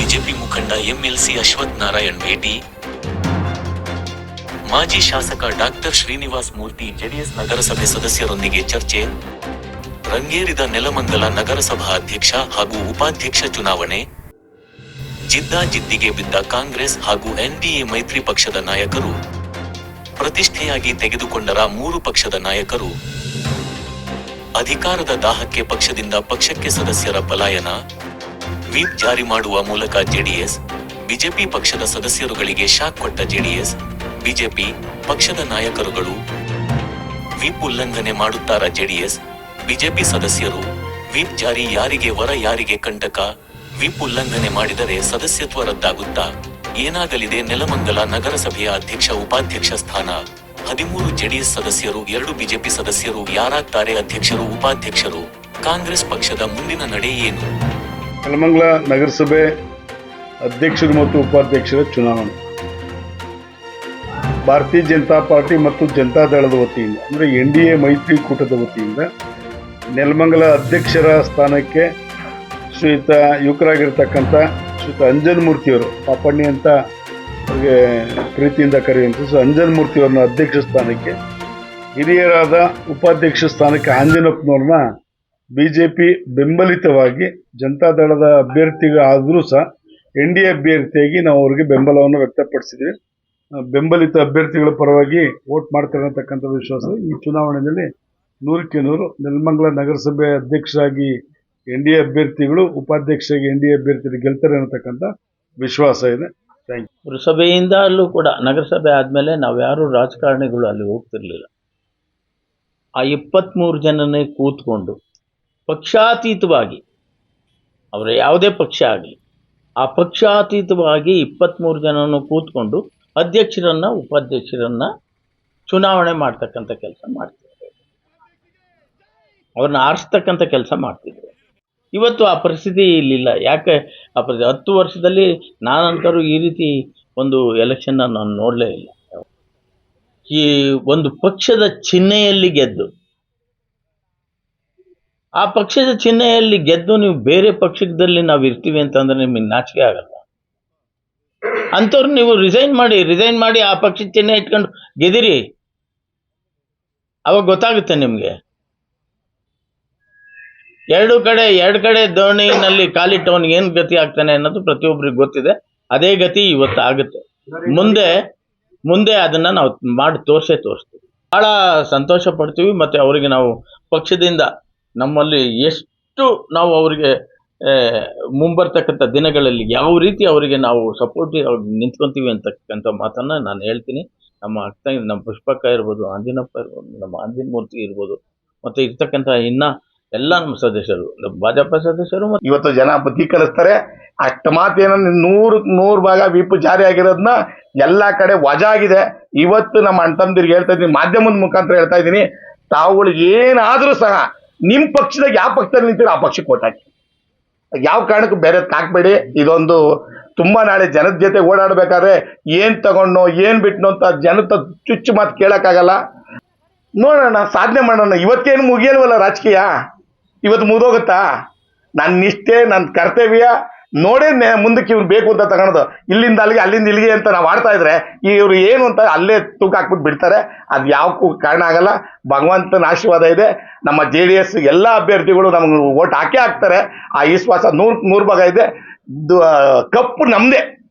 MLC Ashwath Narayan ಭೇಟಿ. ಮಾಜಿ ಶಾಸಕ ಡಾಕ್ಟರ್ ಶ್ರೀನಿವಾಸ್ ಮೂರ್ತಿ ಜೆಡಿಎಸ್ ನಗರಸಭೆ ಸದಸ್ಯರೊಂದಿಗೆ ಚರ್ಚೆ. ರಂಗೇರಿದ ನೆಲಮಂಗಲ ನಗರಸಭಾ ಅಧ್ಯಕ್ಷ ಹಾಗೂ ಉಪಾಧ್ಯಕ್ಷ ಚುನಾವಣೆ. ಜಿದ್ದಾಜಿದ್ದಿಗೆ ಬಿದ್ದ ಕಾಂಗ್ರೆಸ್ ಹಾಗೂ ಎನ್ಡಿಎ ಮೈತ್ರಿ ಪಕ್ಷದ ನಾಯಕರು. ಪ್ರತಿಷ್ಠೆಯಾಗಿ ತೆಗೆದುಕೊಂಡರ ಮೂರು ಪಕ್ಷದ ನಾಯಕರು. ಅಧಿಕಾರದ ದಾಹಕ್ಕೆ ಪಕ್ಷದಿಂದ ಪಕ್ಷಕ್ಕೆ ಸದಸ್ಯರ ಪಲಾಯನ. ವಿಪ್ ಜಾರಿ ಮಾಡುವ ಮೂಲಕ ಜೆಡಿಎಸ್, ಬಿಜೆಪಿ ಪಕ್ಷದ ಸದಸ್ಯರುಗಳಿಗೆ ಶಾಕ್ ಕೊಟ್ಟ ಜೆಡಿಎಸ್, ಬಿಜೆಪಿ ಪಕ್ಷದ ನಾಯಕರುಗಳು ವಿಪ್ ಉಲ್ಲಂಘನೆ ಮಾಡುತ್ತಾರ ಜೆಡಿಎಸ್, ಬಿಜೆಪಿ ಸದಸ್ಯರು ವಿಪ್ ಜಾರಿ ಯಾರಿಗೆ ವರ ಯಾರಿಗೆ ಕಂಟಕ? ವಿಪ್ ಉಲ್ಲಂಘನೆ ಮಾಡಿದರೆ ಸದಸ್ಯತ್ವ ರದ್ದಾಗುತ್ತಾ? ಏನಾಗಲಿದೆ ನೆಲಮಂಗಲ ನಗರಸಭೆಯ ಅಧ್ಯಕ್ಷ ಉಪಾಧ್ಯಕ್ಷ ಸ್ಥಾನ? ಹದಿಮೂರು ಜೆಡಿಎಸ್ ಸದಸ್ಯರು, ಎರಡು ಬಿಜೆಪಿ ಸದಸ್ಯರು, ಯಾರಾಗ್ತಾರೆ ಅಧ್ಯಕ್ಷರು, ಉಪಾಧ್ಯಕ್ಷರು? ಕಾಂಗ್ರೆಸ್ ಪಕ್ಷದ ಮುಂದಿನ ನಡೆ ಏನು? ನೆಲಮಂಗಲ ನಗರಸಭೆ ಅಧ್ಯಕ್ಷರು ಮತ್ತು ಉಪಾಧ್ಯಕ್ಷರ ಚುನಾವಣೆ. ಭಾರತೀಯ ಜನತಾ ಪಾರ್ಟಿ ಮತ್ತು ಜನತಾದಳದ ವತಿಯಿಂದ, ಅಂದರೆ ಎನ್ ಡಿ ಎ ಮೈತ್ರಿಕೂಟದ ವತಿಯಿಂದ ನೆಲಮಂಗಲ ಅಧ್ಯಕ್ಷರ ಸ್ಥಾನಕ್ಕೆ ಶ್ರೀಯುತ ಯುವಕರಾಗಿರ್ತಕ್ಕಂಥ ಶ್ರೀಯುತ ಅಂಜನ್ ಮೂರ್ತಿಯವರು ಪಾಪಣ್ಣಿ ಅಂತ ಅವರಿಗೆ ಪ್ರೀತಿಯಿಂದ ಕರೆಯುವಂಥ ಸೊ ಅಂಜನ್ ಮೂರ್ತಿಯವ್ರನ್ನ ಅಧ್ಯಕ್ಷ ಸ್ಥಾನಕ್ಕೆ, ಹಿರಿಯರಾದ ಉಪಾಧ್ಯಕ್ಷ ಸ್ಥಾನಕ್ಕೆ ಆಂಜನಪ್ಪನವ್ರನ್ನ ಬಿ ಜೆ ಪಿ ಬೆಂಬಲಿತವಾಗಿ ಜನತಾದಳದ ದಳದ ಅಭ್ಯರ್ಥಿಗಳಾದರೂ ಸಹ ಎನ್ ಡಿ ಎ ಅಭ್ಯರ್ಥಿಯಾಗಿ ನಾವು ಅವರಿಗೆ ಬೆಂಬಲವನ್ನು ವ್ಯಕ್ತಪಡಿಸಿದ್ವಿ ಬೆಂಬಲಿತ ಅಭ್ಯರ್ಥಿಗಳ ಪರವಾಗಿ ವೋಟ್ ಮಾಡ್ತಾರೆ ವಿಶ್ವಾಸ. ಈ ಚುನಾವಣೆಯಲ್ಲಿ ನೂರಕ್ಕೆ ನೂರು ನೆಲಮಂಗಲ ನಗರಸಭೆ ಅಧ್ಯಕ್ಷರಾಗಿ ಎನ್ ಡಿ ಎ ಅಭ್ಯರ್ಥಿಗಳು, ಉಪಾಧ್ಯಕ್ಷರಾಗಿ ಎನ್ ಡಿ ಎ ಅಭ್ಯರ್ಥಿಗಳು ಗೆಲ್ತಾರೆ ಅನ್ನತಕ್ಕಂಥ ವಿಶ್ವಾಸ ಇದೆ. ಥ್ಯಾಂಕ್ ಯು ಪುರಸಭೆಯಿಂದ ಅಲ್ಲೂ ಕೂಡ ನಗರಸಭೆ ಆದಮೇಲೆ ನಾವ್ಯಾರೂ ರಾಜಕಾರಣಿಗಳು ಅಲ್ಲಿ ಹೋಗ್ತಿರ್ಲಿಲ್ಲ. ಆ ಇಪ್ಪತ್ತ್ಮೂರು ಜನನೇ ಕೂತ್ಕೊಂಡು ಪಕ್ಷಾತೀತವಾಗಿ. ಅವರ ಯಾವುದೇ ಪಕ್ಷ ಆಗಲಿ, ಆ ಪಕ್ಷಾತೀತವಾಗಿ ಇಪ್ಪತ್ತ್ಮೂರು ಜನನು ಕೂತ್ಕೊಂಡು ಅಧ್ಯಕ್ಷರನ್ನು, ಉಪಾಧ್ಯಕ್ಷರನ್ನ ಚುನಾವಣೆ ಮಾಡ್ತಕ್ಕಂಥ ಕೆಲಸ ಮಾಡ್ತಿದ್ರು ಅವ್ರನ್ನ ಆರಿಸ್ತಕ್ಕಂಥ ಕೆಲಸ ಮಾಡ್ತಿದ್ರು ಇವತ್ತು ಆ ಪರಿಸ್ಥಿತಿ ಇಲ್ಲಿಲ್ಲ. ಯಾಕೆ? ಆ ಪರಿಸ್ಥಿತಿ ಹತ್ತು ವರ್ಷದಲ್ಲಿ ನಾನಂತರೂ ಈ ರೀತಿ ಒಂದು ಎಲೆಕ್ಷನ್ನ ನಾನು ನೋಡಲೇ ಇಲ್ಲ. ಈ ಒಂದು ಪಕ್ಷದ ಚಿಹ್ನೆಯಲ್ಲಿ ಗೆದ್ದು ಆ ಪಕ್ಷದ ಚಿಹ್ನೆಯಲ್ಲಿ ಗೆದ್ದು ನೀವು ಬೇರೆ ಪಕ್ಷದಲ್ಲಿ ನಾವು ಇರ್ತೀವಿ ಅಂತಂದ್ರೆ ನಿಮಗೆ ನಾಚಿಕೆ ಆಗಲ್ಲ ಅಂಥವ್ರು ನೀವು ರಿಸೈನ್ ಮಾಡಿ ರಿಸೈನ್ ಮಾಡಿ ಆ ಪಕ್ಷದ ಚಿಹ್ನೆ ಇಟ್ಕೊಂಡು ಗೆದಿರಿ. ಅವಾಗ ಗೊತ್ತಾಗುತ್ತೆ ನಿಮಗೆ. ಎರಡು ಕಡೆ ಎರಡು ಕಡೆ ದೋಣಿನಲ್ಲಿ ಕಾಲಿಟ್ಟವನಿಗೆ ಏನು ಗತಿ ಆಗ್ತಾನೆ ಅನ್ನೋದು ಪ್ರತಿಯೊಬ್ಬರಿಗೆ ಗೊತ್ತಿದೆ. ಅದೇ ಗತಿ ಇವತ್ತು ಆಗುತ್ತೆ ಮುಂದೆ ಮುಂದೆ ಅದನ್ನ ನಾವು ಮಾಡಿ ತೋರಿಸೇ ತೋರಿಸ್ತೀವಿ. ಬಹಳ ಸಂತೋಷ ಪಡ್ತೀವಿ ಮತ್ತೆ ಅವರಿಗೆ ನಾವು ಪಕ್ಷದಿಂದ ನಮ್ಮಲ್ಲಿ ಎಷ್ಟು ನಾವು ಅವರಿಗೆ ಮುಂಬರ್ತಕ್ಕಂಥ ದಿನಗಳಲ್ಲಿ ಯಾವ ರೀತಿ ಅವರಿಗೆ ನಾವು ಸಪೋರ್ಟಿವ್ ನಿಂತ್ಕೊತೀವಿ ಅಂತಕ್ಕಂಥ ಮಾತನ್ನು ನಾನು ಹೇಳ್ತೀನಿ. ನಮ್ಮ ಅಕ್ಕ ನಮ್ಮ ಪುಷ್ಪಕ್ಕ ಇರ್ಬೋದು, ಆಂಜಿನಪ್ಪ ಇರ್ಬೋದು, ನಮ್ಮ ಆಂಜಿನ ಮೂರ್ತಿ ಇರ್ಬೋದು, ಮತ್ತು ಇರ್ತಕ್ಕಂಥ ಇನ್ನ ಎಲ್ಲ ನಮ್ಮ ಸದಸ್ಯರು ಭಾಜಪ ಸದಸ್ಯರು ಮತ್ತು ಇವತ್ತು ಜನ ಬುದ್ಧಿ ಕಲಿಸ್ತಾರೆ ಅಷ್ಟು ಏನೋ ನೂರು ನೂರು ಭಾಗ ವಿಪ್ ಜಾರಿ ಆಗಿರೋದನ್ನ ಎಲ್ಲ ಕಡೆ ವಜಾ ಆಗಿದೆ ಇವತ್ತು ನಮ್ಮ ಅಣ್ಣ ತಮ್ಮದಿರಿಗೆ ಹೇಳ್ತಾ ಇದ್ದೀನಿ, ಮಾಧ್ಯಮದ ಮುಖಾಂತರ ಹೇಳ್ತಾ ಇದ್ದೀನಿ. ತಾವುಗಳು ಏನಾದರೂ ಸಹ ನಿಮ್ ಪಕ್ಷದಾಗ ಯಾವ ಪಕ್ಷದಲ್ಲಿ ನಿಂತೀರ ಆ ಪಕ್ಷಕ್ಕೆ ಓಟ್ ಹಾಕಿ. ಯಾವ ಕಾರಣಕ್ಕೂ ಬೇರೆ ಹಾಕ್ಬೇಡಿ. ಇದೊಂದು ತುಂಬಾ ನಾಳೆ ಜನದ ಜೊತೆ ಓಡಾಡ್ಬೇಕಾದ್ರೆ ಏನ್ ತಗೊಂಡು ಏನ್ ಬಿಟ್ನೋ ಅಂತ ಜನದ ಚುಚ್ಚು ಮಾತು ಕೇಳಕ್ಕಾಗಲ್ಲ. ನೋಡೋಣ, ಸಾಧನೆ ಮಾಡೋಣ. ಇವತ್ತೇನು ಮುಗಿಯಲ್ವಲ್ಲ ರಾಜಕೀಯ? ಇವತ್ತು ಮುಗಿದೋಗುತ್ತಾ? ನನ್ನ ನಿಷ್ಠೆ ನನ್ನ ಕರ್ತವ್ಯ ನೋಡೇ ಮುಂದಕ್ಕೆ ಇವ್ರು ಬೇಕು ಅಂತ ತಗೊಳೋದು ಇಲ್ಲಿಂದ ಅಲ್ಲಿಗೆ, ಅಲ್ಲಿಂದ ಇಲ್ಲಿಗೆ ಅಂತ ನಾವು ಆಡ್ತಾ ಇದ್ರೆ ಇವ್ರು ಏನು ಅಂತ ಅಲ್ಲೇ ತೂಕ ಹಾಕ್ಬಿಟ್ಟು ಬಿಡ್ತಾರೆ. ಅದು ಯಾವಕ್ಕೂ ಕಾರಣ ಆಗಲ್ಲ. ಭಗವಂತನ ಆಶೀರ್ವಾದ ಇದೆ. ನಮ್ಮ ಜೆ ಡಿ ಎಸ್ ಎಲ್ಲ ಅಭ್ಯರ್ಥಿಗಳು ನಮ್ಗೆ ಓಟ್ ಹಾಕೇ ಹಾಕ್ತಾರೆ. ಆ ವಿಶ್ವಾಸ ನೂರ್, ನೂರು ಭಾಗ ಇದೆ. ಕಪ್ಪು ನಮ್ದೇ.